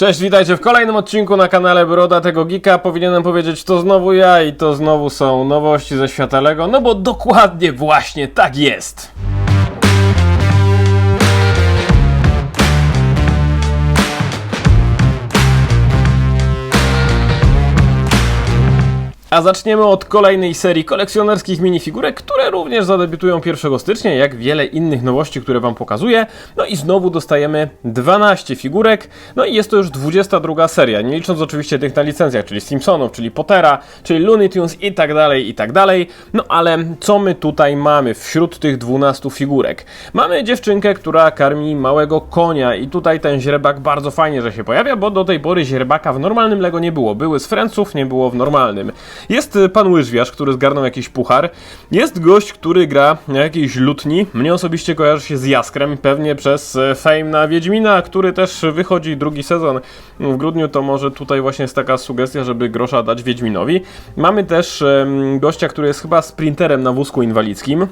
Cześć, witajcie w kolejnym odcinku na kanale Broda tego Geeka. Powinienem powiedzieć, to znowu ja i to znowu są nowości ze świata Lego, no bo dokładnie właśnie tak jest. A zaczniemy od kolejnej serii kolekcjonerskich minifigurek, które również zadebiutują 1 stycznia, jak wiele innych nowości, które Wam pokazuję. No i znowu dostajemy 12 figurek, no i jest to już 22 seria, nie licząc oczywiście tych na licencjach, czyli Simpsonów, czyli Pottera, czyli Looney Tunes i tak dalej, i tak dalej. No ale co my tutaj mamy wśród tych 12 figurek? Mamy dziewczynkę, która karmi małego konia i tutaj ten źrebak bardzo fajnie, że się pojawia, bo do tej pory źrebaka w normalnym Lego nie było. Były z Friendsów, nie było w normalnym. Jest y, pan łyżwiarz, który zgarnął jakiś puchar. Jest gość, który gra na jakiejś lutni. Mnie osobiście kojarzy się z Jaskrem, pewnie przez e, fame na Wiedźmina, który też wychodzi drugi sezon w grudniu, to może tutaj właśnie jest taka sugestia, żeby grosza dać Wiedźminowi. Mamy też gościa, który jest chyba sprinterem na wózku inwalidzkim.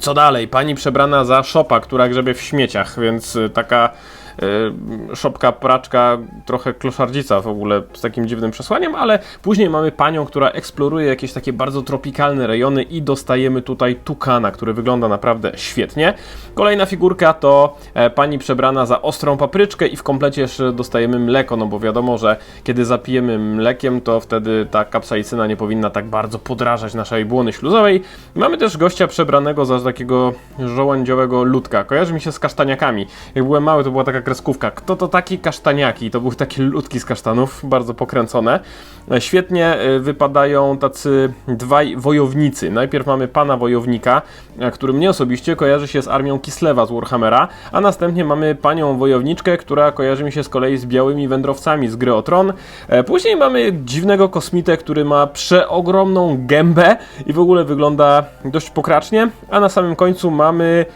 Co dalej? Pani przebrana za szopa, która grzebie w śmieciach, więc y, taka y, szopka, praczka, trochę kloszardzica w ogóle z takim dziwnym przesłaniem, ale później mamy panią, która eksploruje jakieś takie bardzo tropikalne rejony i dostajemy tutaj tukana, który wygląda naprawdę świetnie. Kolejna figurka to e, pani przebrana za ostrą papryczkę i w komplecie jeszcze dostajemy mleko, no bo wiadomo, że kiedy zapijemy mlekiem, to wtedy ta kapsaicyna nie powinna tak bardzo podrażać naszej błony śluzowej. Mamy też gościa przebranego za takiego żołędziowego ludka. Kojarzy mi się z kasztaniakami. Jak byłem mały, to była taka kreskówka. Kto to taki kasztaniaki? To były takie ludki z kasztanów, bardzo pokręcone. E, Świetnie e, wypadają tacy dwaj wojownicy. Najpierw mamy pana wojownika, e, który mnie osobiście kojarzy się z armią Kislewa z Warhammera, a następnie mamy panią wojowniczkę, która kojarzy mi się z kolei z białymi wędrowcami z gry o Tron. Później mamy dziwnego kosmitę, który ma przeogromną gębę i w ogóle wygląda dość pokracznie, a na samym końcu mamy...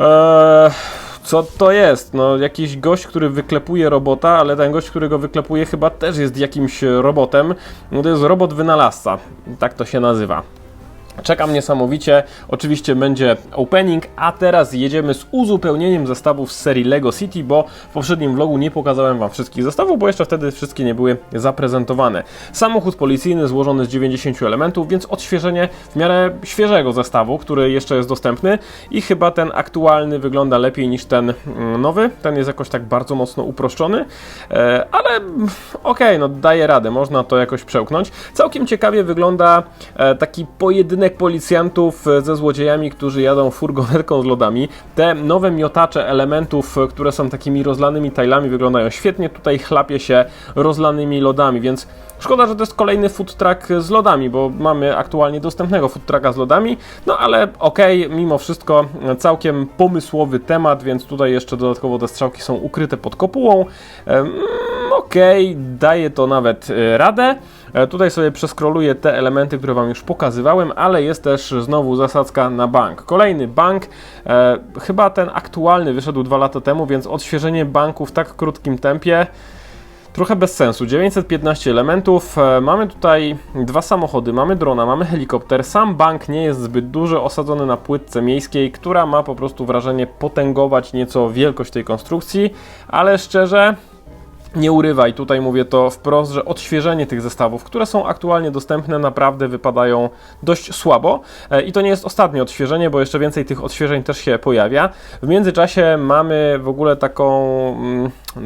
E, co to jest? No, jakiś gość, który wyklepuje robota, ale ten gość, który go wyklepuje, chyba też jest jakimś robotem. No, to jest robot wynalazca. Tak to się nazywa. Czekam niesamowicie. Oczywiście będzie opening, a teraz jedziemy z uzupełnieniem zestawów z serii Lego City, bo w poprzednim vlogu nie pokazałem Wam wszystkich zestawów, bo jeszcze wtedy wszystkie nie były zaprezentowane. Samochód policyjny złożony z 90 elementów, więc odświeżenie w miarę świeżego zestawu, który jeszcze jest dostępny i chyba ten aktualny wygląda lepiej niż ten mm, nowy. Ten jest jakoś tak bardzo mocno uproszczony, e, ale mm, okej, no daje radę, można to jakoś przełknąć. Całkiem ciekawie wygląda e, taki pojedynek policjantów e, ze złodziejami, którzy jadą furgonetką z lodami. Te nowe miotacze elementów, e, które są takimi rozlanymi tajlami, wyglądają świetnie. Tutaj chlapie się rozlanymi lodami, więc szkoda, że to jest kolejny food truck z lodami, bo mamy aktualnie dostępnego food trucka z lodami. No ale okej, mimo wszystko całkiem pomysłowy temat, więc tutaj jeszcze dodatkowo te strzałki są ukryte pod kopułą. Em, Okej, daje to nawet e, radę. E, Tutaj sobie przeskroluję te elementy, które Wam już pokazywałem, ale jest też znowu zasadzka na bank. Kolejny bank, e, chyba ten aktualny wyszedł dwa lata temu, więc odświeżenie banku w tak krótkim tempie trochę bez sensu. 915 elementów, e, mamy tutaj dwa samochody, mamy drona, mamy helikopter. Sam bank nie jest zbyt duży, osadzony na płytce miejskiej, która ma po prostu wrażenie potęgować nieco wielkość tej konstrukcji, ale szczerze, nie urywaj, tutaj mówię to wprost, że odświeżenie tych zestawów, które są aktualnie dostępne, naprawdę wypadają dość słabo. E, I to nie jest ostatnie odświeżenie, bo jeszcze więcej tych odświeżeń też się pojawia. W międzyczasie mamy w ogóle taką,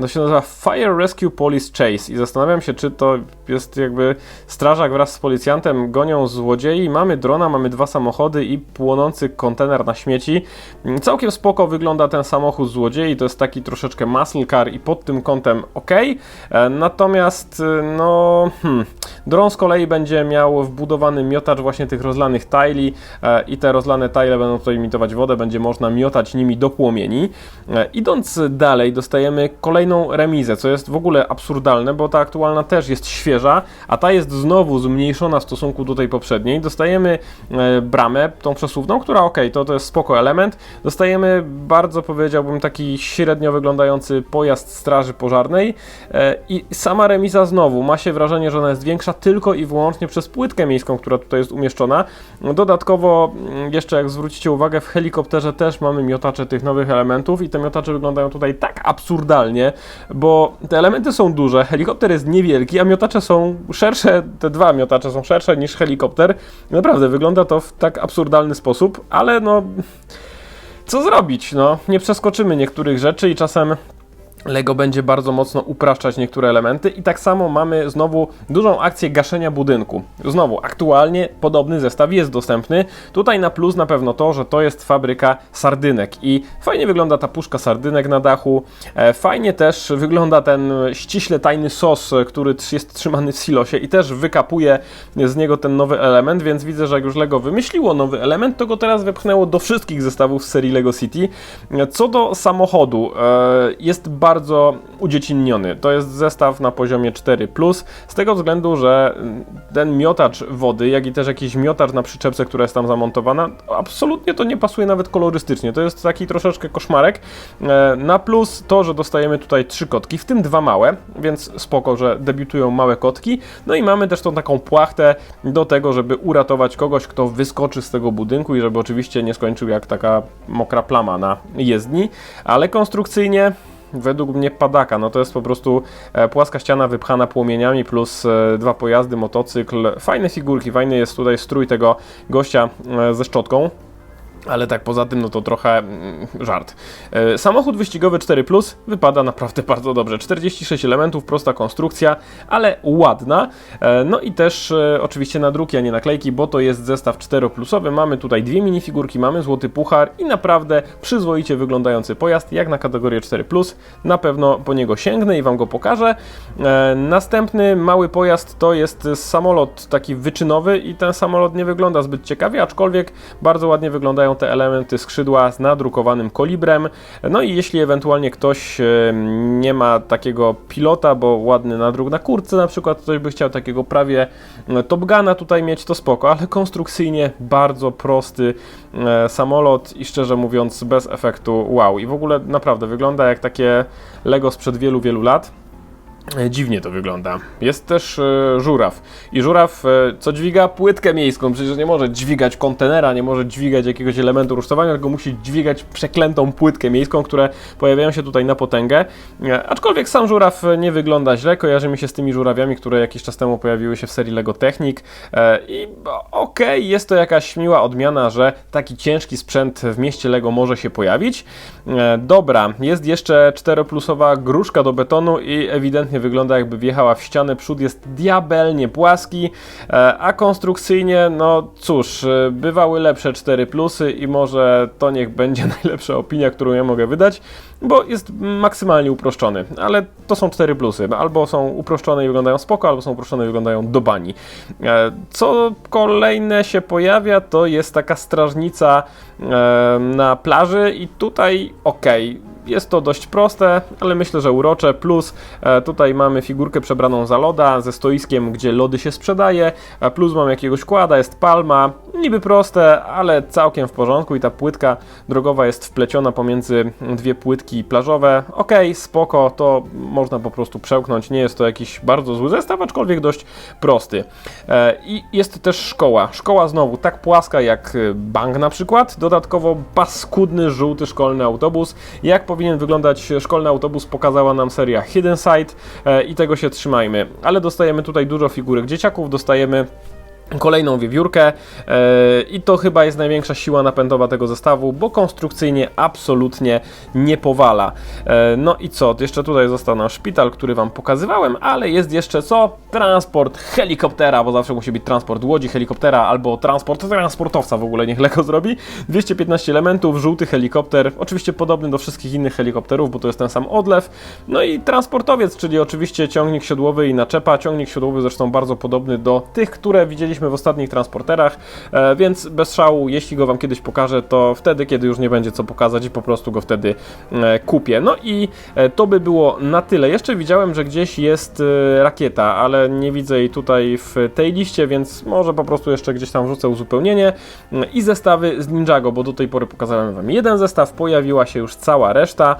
to się nazywa Fire Rescue Police Chase i zastanawiam się, czy to jest jakby strażak wraz z policjantem gonią złodziei. Mamy drona, mamy dwa samochody i płonący kontener na śmieci. Mm, Całkiem spoko wygląda ten samochód złodziei, to jest taki troszeczkę muscle car i pod tym kątem ok. E, Natomiast e, no, hmm, dron z kolei będzie miał wbudowany miotacz właśnie tych rozlanych tajli e, i te rozlane tajle będą tutaj imitować wodę, będzie można miotać nimi do płomieni. E, Idąc dalej dostajemy kolejną remizę, co jest w ogóle absurdalne, bo ta aktualna też jest świeża, a ta jest znowu zmniejszona w stosunku do tej poprzedniej. Dostajemy e, bramę, tą przesuwną, która ok, to, to jest spoko element. Dostajemy bardzo powiedziałbym taki średnio wyglądający pojazd straży pożarnej e, i sama remiza znowu ma się wrażenie, że ona jest większa tylko i wyłącznie przez płytkę miejską, która tutaj jest umieszczona. Dodatkowo, mm, jeszcze jak zwrócicie uwagę, w helikopterze też mamy miotacze tych nowych elementów i te miotacze wyglądają tutaj tak absurdalnie, bo te elementy są duże, helikopter jest niewielki, a miotacze są szersze, te dwa miotacze są szersze niż helikopter. Naprawdę wygląda to w tak absurdalny sposób, ale no co zrobić? No, nie przeskoczymy niektórych rzeczy i czasem Lego będzie bardzo mocno upraszczać niektóre elementy i tak samo mamy znowu dużą akcję gaszenia budynku. Znowu, aktualnie podobny zestaw jest dostępny. Tutaj na plus na pewno to, że to jest fabryka sardynek i fajnie wygląda ta puszka sardynek na dachu. E, fajnie też wygląda ten ściśle tajny sos, który jest trzymany w silosie i też wykapuje z niego ten nowy element, więc widzę, że jak już Lego wymyśliło nowy element, to go teraz wepchnęło do wszystkich zestawów z serii Lego City. Co do samochodu, e, jest bardzo bardzo udziecinniony. To jest zestaw na poziomie 4, z tego względu, że ten miotacz wody, jak i też jakiś miotacz na przyczepce, która jest tam zamontowana, absolutnie to nie pasuje nawet kolorystycznie. To jest taki troszeczkę koszmarek. E, na plus to, że dostajemy tutaj trzy kotki, w tym dwa małe, więc spoko, że debiutują małe kotki. No i mamy też tą taką płachtę do tego, żeby uratować kogoś, kto wyskoczy z tego budynku i żeby oczywiście nie skończył jak taka mokra plama na jezdni, ale konstrukcyjnie według mnie padaka. No to jest po prostu e, płaska ściana wypchana płomieniami plus e, dwa pojazdy, motocykl. Fajne figurki, fajny jest tutaj strój tego gościa e, ze szczotką. Ale tak poza tym, no to trochę mm, żart. E, samochód wyścigowy 4 Plus wypada naprawdę bardzo dobrze. 46 elementów, prosta konstrukcja, ale ładna. E, no i też e, oczywiście nadruki, a nie naklejki, bo to jest zestaw 4 plusowy. Mamy tutaj dwie minifigurki, mamy złoty puchar i naprawdę przyzwoicie wyglądający pojazd, jak na kategorię 4 Plus. Na pewno po niego sięgnę i Wam go pokażę. Następny mały pojazd to jest samolot taki wyczynowy i ten samolot nie wygląda zbyt ciekawie, aczkolwiek bardzo ładnie wyglądają te elementy skrzydła z nadrukowanym kolibrem. No i jeśli ewentualnie ktoś nie ma takiego pilota, bo ładny nadruk na kurce na przykład, ktoś by chciał takiego prawie e, Top Guna tutaj mieć, to spoko, ale konstrukcyjnie bardzo prosty e, samolot i szczerze mówiąc bez efektu wow. I w ogóle naprawdę wygląda jak takie Lego sprzed wielu, wielu lat. E, dziwnie to wygląda. Jest też e, żuraw. I żuraw, e, co dźwiga płytkę miejską, przecież nie może dźwigać kontenera, nie może dźwigać jakiegoś elementu rusztowania, tylko musi dźwigać przeklętą płytkę miejską, które pojawiają się tutaj na potęgę. E, aczkolwiek sam żuraw nie wygląda źle, kojarzy mi się z tymi żurawiami, które jakiś czas temu pojawiły się w serii Lego Technic. E, I okej, okay, jest to jakaś miła odmiana, że taki ciężki sprzęt w mieście Lego może się pojawić. E, dobra, jest jeszcze 4-plusowa gruszka do betonu i ewidentnie wygląda jakby wjechała w ścianę, przód jest diabelnie płaski, e, a konstrukcyjnie, no cóż, e, bywały lepsze 4 plusy i może to niech będzie najlepsza opinia, którą ja mogę wydać, bo jest maksymalnie uproszczony, ale to są 4 plusy, albo są uproszczone i wyglądają spoko, albo są uproszczone i wyglądają do bani. E, co kolejne się pojawia, to jest taka strażnica na plaży i tutaj okej, okay jest to dość proste, ale myślę, że urocze. Plus e, tutaj mamy figurkę przebraną za loda ze stoiskiem, gdzie lody się sprzedaje. E, plus mam jakiegoś kłada, jest palma. Niby proste, ale całkiem w porządku i ta płytka drogowa jest wpleciona pomiędzy dwie płytki plażowe. Ok, spoko, to można po prostu przełknąć. Nie jest to jakiś bardzo zły zestaw, aczkolwiek dość prosty. E, I jest też szkoła. Szkoła znowu tak płaska jak bank na przykład. Dodatkowo paskudny, żółty szkolny autobus. Jak powinien wyglądać szkolny autobus, pokazała nam seria Hidden Side e, i tego się trzymajmy. Ale dostajemy tutaj dużo figurek dzieciaków, dostajemy kolejną wiewiórkę e, i to chyba jest największa siła napędowa tego zestawu, bo konstrukcyjnie absolutnie nie powala. E, no i co? Jeszcze tutaj został nasz szpital, który Wam pokazywałem, ale jest jeszcze co? Transport helikoptera, bo zawsze musi być transport łodzi, helikoptera albo transport transportowca w ogóle niech Lego zrobi. 215 elementów, żółty helikopter, oczywiście podobny do wszystkich innych helikopterów, bo to jest ten sam odlew. No i transportowiec, czyli oczywiście ciągnik siodłowy i naczepa. Ciągnik siodłowy zresztą bardzo podobny do tych, które widzieliśmy mieliśmy w ostatnich transporterach, e, więc bez szału, jeśli go Wam kiedyś pokażę, to wtedy, kiedy już nie będzie co pokazać i po prostu go wtedy e, kupię. No i e, to by było na tyle. Jeszcze widziałem, że gdzieś jest rakieta, ale nie widzę jej tutaj w tej liście, więc może po prostu jeszcze gdzieś tam wrzucę uzupełnienie Mm, i zestawy z Ninjago, bo do tej pory pokazałem Wam jeden zestaw, pojawiła się już cała reszta.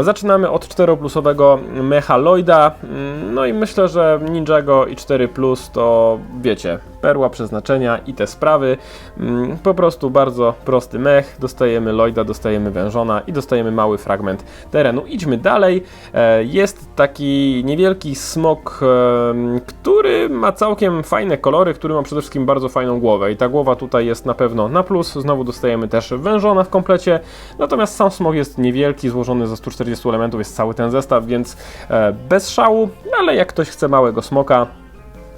Zaczynamy od 4-plusowego Mechaloida, mm, no i myślę, że Ninjago i 4 Plus to wiecie, perła przeznaczenia i te sprawy. Mm, Po prostu bardzo prosty mech, dostajemy Lloyda, dostajemy wężona i dostajemy mały fragment terenu. Idźmy dalej. E, Jest taki niewielki smok, który ma całkiem fajne kolory, który ma przede wszystkim bardzo fajną głowę i ta głowa tutaj jest na pewno na plus. Znowu dostajemy też wężona w komplecie, natomiast sam smok jest niewielki, złożony ze 140 elementów, jest cały ten zestaw, więc e, bez szału, ale jak ktoś chce małego smoka,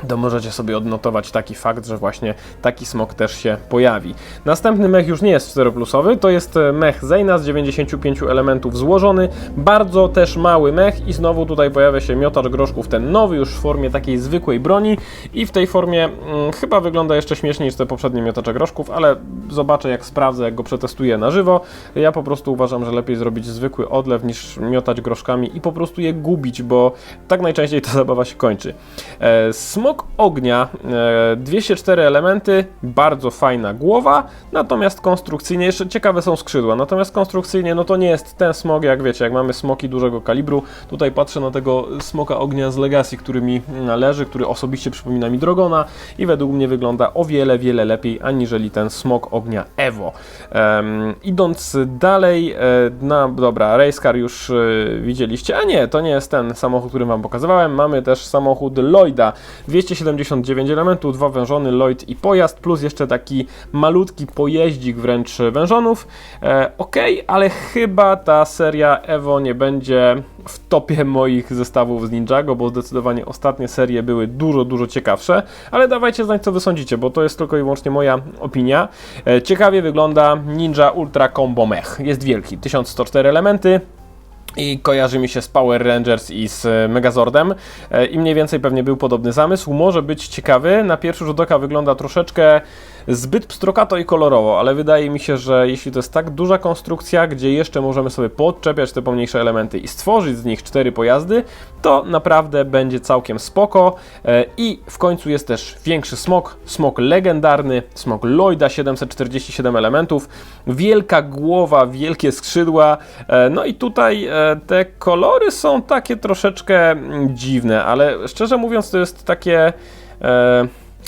to możecie sobie odnotować taki fakt, że właśnie taki smok też się pojawi. Następny mech już nie jest 4-plusowy, to jest e, mech Zeyna z 95 elementów złożony, bardzo też mały mech i znowu tutaj pojawia się miotacz groszków, ten nowy już w formie takiej zwykłej broni i w tej formie mm, chyba wygląda jeszcze śmieszniej niż te poprzednie miotacze groszków, ale zobaczę jak sprawdzę, jak go przetestuję na żywo. Ja po prostu uważam, że lepiej zrobić zwykły odlew niż miotać groszkami i po prostu je gubić, bo tak najczęściej ta zabawa się kończy. E, smok ognia, e, 204 elementy, bardzo fajna głowa, natomiast konstrukcyjnie, jeszcze ciekawe są skrzydła, natomiast konstrukcyjnie no to nie jest ten smog, jak wiecie, jak mamy smoki dużego kalibru, tutaj patrzę na tego smoka ognia z Legacy, który mi należy, który osobiście przypomina mi Drogona i według mnie wygląda o wiele, wiele lepiej, aniżeli ten smok ognia Evo. Em, idąc dalej, e, na, dobra, Racecar już e, widzieliście, a nie, to nie jest ten samochód, który wam pokazywałem, mamy też samochód Lloyda, 279 elementów, dwa wężony, Lloyd i pojazd, plus jeszcze taki malutki pojeździk wręcz wężonów. E, ok, ale chyba ta seria Evo nie będzie w topie moich zestawów z Ninjago, bo zdecydowanie ostatnie serie były dużo, dużo ciekawsze, ale dawajcie znać co wy sądzicie, bo to jest tylko i wyłącznie moja opinia. E, ciekawie wygląda Ninja Ultra Combo Mech. Jest wielki, 1104 elementy, i kojarzy mi się z Power Rangers i z e, Megazordem E, i mniej więcej pewnie był podobny zamysł. Może być ciekawy. Na pierwszy rzut oka wygląda troszeczkę zbyt pstrokato i kolorowo, ale wydaje mi się, że jeśli to jest tak duża konstrukcja, gdzie jeszcze możemy sobie podczepiać te pomniejsze elementy i stworzyć z nich cztery pojazdy, to naprawdę będzie całkiem spoko. E, I w końcu jest też większy smok, smok legendarny, smok Lloyda, 747 elementów, wielka głowa, wielkie skrzydła. E, No i tutaj e, te kolory są takie troszeczkę mm, dziwne, ale szczerze mówiąc to jest takie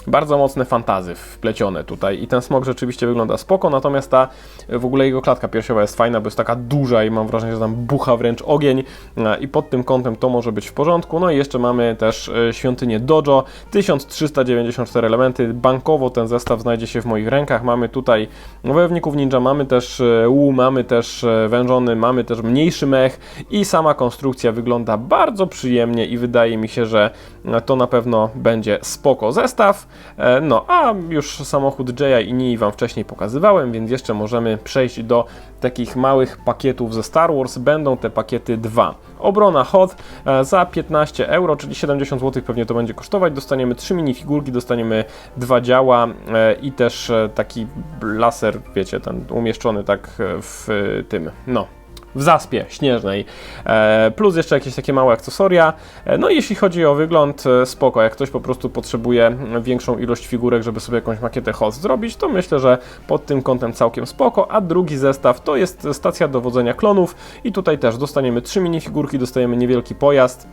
bardzo mocne fantazy wplecione tutaj i ten smok rzeczywiście wygląda spoko, natomiast ta w ogóle jego klatka piersiowa jest fajna, bo jest taka duża i mam wrażenie, że tam bucha wręcz ogień e, i pod tym kątem to może być w porządku. No i jeszcze mamy też e, świątynię Dojo, 1394 elementy, bankowo ten zestaw znajdzie się w moich rękach. Mamy tutaj wojowników ninja, mamy też e, łu, mamy też e, wężony, mamy też mniejszy mech i sama konstrukcja wygląda bardzo przyjemnie i wydaje mi się, że e, to na pewno będzie spoko zestaw. E, No, a już samochód Jaya i Nii Wam wcześniej pokazywałem, więc jeszcze możemy przejść do takich małych pakietów ze Star Wars. Będą te pakiety dwa. Obrona HOT e, za 15 euro, czyli 70 zł pewnie to będzie kosztować. Dostaniemy trzy minifigurki, dostaniemy dwa działa e, i też taki laser, wiecie, ten umieszczony tak w tym, no, w zaspie śnieżnej, e, plus jeszcze jakieś takie małe akcesoria. E, no i jeśli chodzi o wygląd, e, spoko, jak ktoś po prostu potrzebuje większą ilość figurek, żeby sobie jakąś makietę host zrobić, to myślę, że pod tym kątem całkiem spoko, a drugi zestaw to jest stacja dowodzenia klonów. I tutaj też dostaniemy trzy minifigurki, dostajemy niewielki pojazd,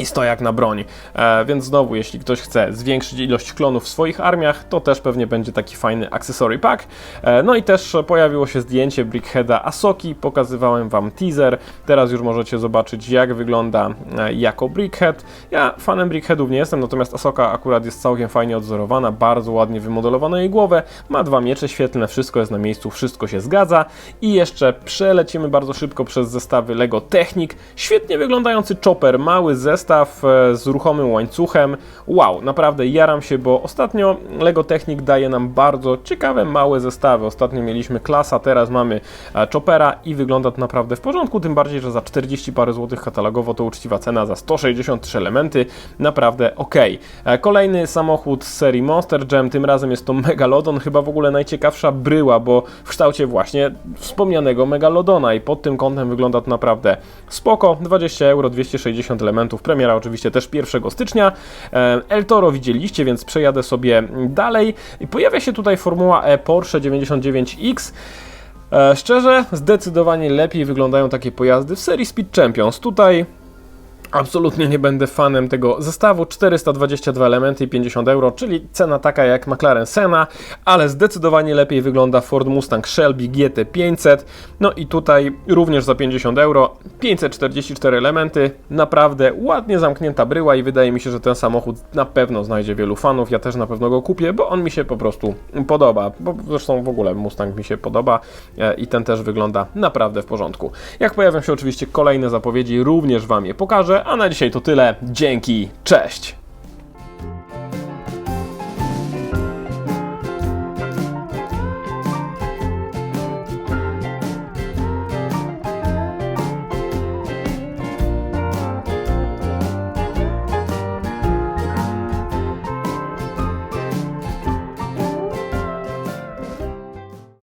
i stojak na broń. E, więc znowu, jeśli ktoś chce zwiększyć ilość klonów w swoich armiach, to też pewnie będzie taki fajny accessory pack. E, no i też pojawiło się zdjęcie Brickheada Asoki, pokazywałem Wam teaser. Teraz już możecie zobaczyć, jak wygląda e, jako Brickhead. Ja fanem Brickheadów nie jestem, natomiast Asoka akurat jest całkiem fajnie odzorowana, bardzo ładnie wymodelowana jej głowę, ma dwa miecze świetlne, wszystko jest na miejscu, wszystko się zgadza. I jeszcze przelecimy bardzo szybko przez zestawy LEGO Technic. Świetnie wyglądający chopper, mały zestaw, zestaw e, z ruchomym łańcuchem. Wow, naprawdę jaram się, bo ostatnio LEGO Technic daje nam bardzo ciekawe, małe zestawy. Ostatnio mieliśmy klasa, teraz mamy e, Choppera i wygląda to naprawdę w porządku, tym bardziej, że za 40 parę złotych katalogowo to uczciwa cena, za 163 elementy, naprawdę ok. E, Kolejny samochód z serii Monster Jam, tym razem jest to Megalodon, chyba w ogóle najciekawsza bryła, bo w kształcie właśnie wspomnianego Megalodona i pod tym kątem wygląda to naprawdę spoko. 20 euro, 260 elementów, premiera oczywiście też 1 stycznia. E, El Toro widzieliście, więc przejadę sobie dalej. Pojawia się tutaj Formuła E Porsche 99X. E, Szczerze, zdecydowanie lepiej wyglądają takie pojazdy w serii Speed Champions. Tutaj Absolutnie nie będę fanem tego zestawu. 422 elementy i 50 euro, czyli cena taka jak McLaren Senna, ale zdecydowanie lepiej wygląda Ford Mustang Shelby GT500. No i tutaj również za 50 euro, 544 elementy. Naprawdę ładnie zamknięta bryła i wydaje mi się, że ten samochód na pewno znajdzie wielu fanów. Ja też na pewno go kupię, bo on mi się po prostu podoba. Bo zresztą w ogóle Mustang mi się podoba e, i ten też wygląda naprawdę w porządku. Jak pojawią się oczywiście kolejne zapowiedzi, również Wam je pokażę. A na dzisiaj to tyle. Dzięki, cześć!